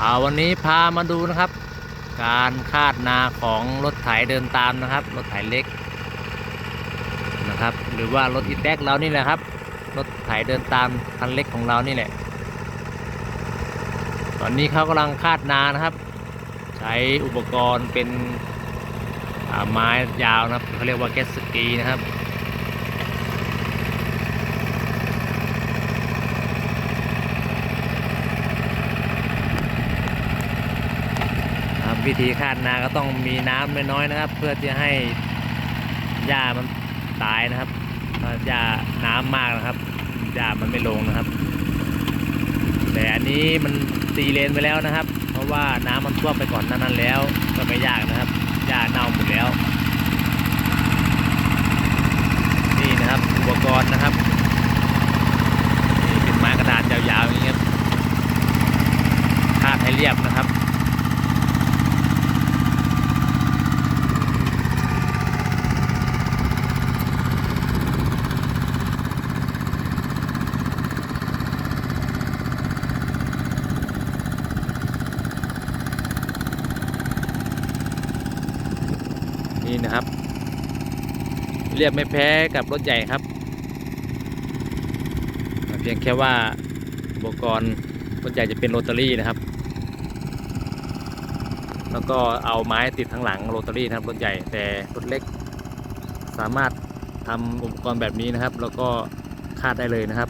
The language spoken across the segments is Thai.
อาวันนี้พามาดูนะครับ การคาดนาของรถไถเดินตามนะครับ รถไถเล็กนะครับ หรือว่ารถอีแท็กเรานี่แหละครับ รถไถเดินตามคันเล็กของเรานี่แหละ ตอนนี้เขากำลังคาดนานะครับ ใช้อุปกรณ์เป็นไม้ยาวนะครับเขาเรียกว่าแกสสกีนะครับ ครับ วิธีคาดนาก็ต้องมีน้ำน้อยๆนะครับ เพื่อที่ให้หญ้ามันตายนะครับถ้าหญ้าน้ำมากนะครับหญ้ามันไม่ลงนะครับ แต่อันนี้มันตีเลนไปแล้วนะครับ เพราะว่าน้ำมันท่วมไปก่อนนั้นแล้ว ก็ไม่ยากนะครับหญ้าเน่าหมดแล้ว นี่นะครับอุปกรณ์นะครับนี่เป็นไม้กระดาษยาวๆอย่างนี้ครับคาดให้เรียบนะครับ นี่นะครับ เรียบไม่แพ้กับรถใหญ่ครับ เพียงแค่ว่าอุปกรณ์รถใหญ่จะเป็นโรตารี่นะครับ แล้วก็เอาไม้ติดทั้งหลังโรตารี่นะครับรถใหญ่แต่รถเล็ก สามารถทำอุปกรณ์แบบนี้นะครับ แล้วก็คาดได้เลยนะครับ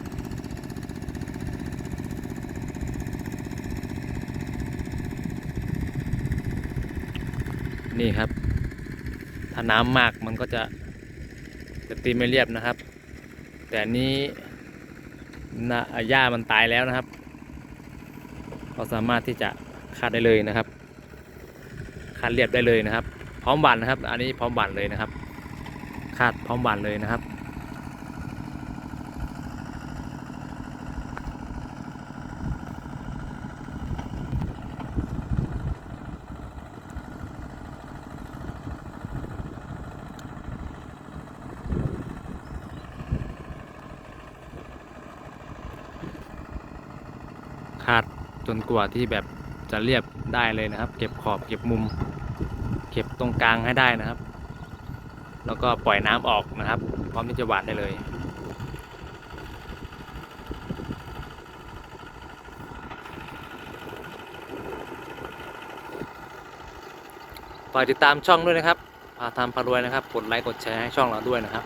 นี่ครับ ถ้าน้ำมากมันก็จะจะตีไม่เรียบนะครับ แต่นี้นะหญ้ามันตายแล้วนะครับ เราสามารถที่จะคาดได้เลยนะครับคาดเรียบได้เลยนะครับ พร้อมบานนะครับ อันนี้พร้อมบานเลยนะครับ คาดพร้อมบานเลยนะครับ คาดจนกว่าที่แบบจะเรียบได้เลยนะครับ เก็บขอบเก็บมุม เก็บตรงกลางให้ได้นะครับ แล้วก็ปล่อยน้ำออกนะครับ พร้อมที่จะหวานได้เลย ฝากติดตามช่องด้วยนะครับพาทำพารวยนะครับ กดไลค์กดแชร์ให้ช่องเราด้วยนะครับ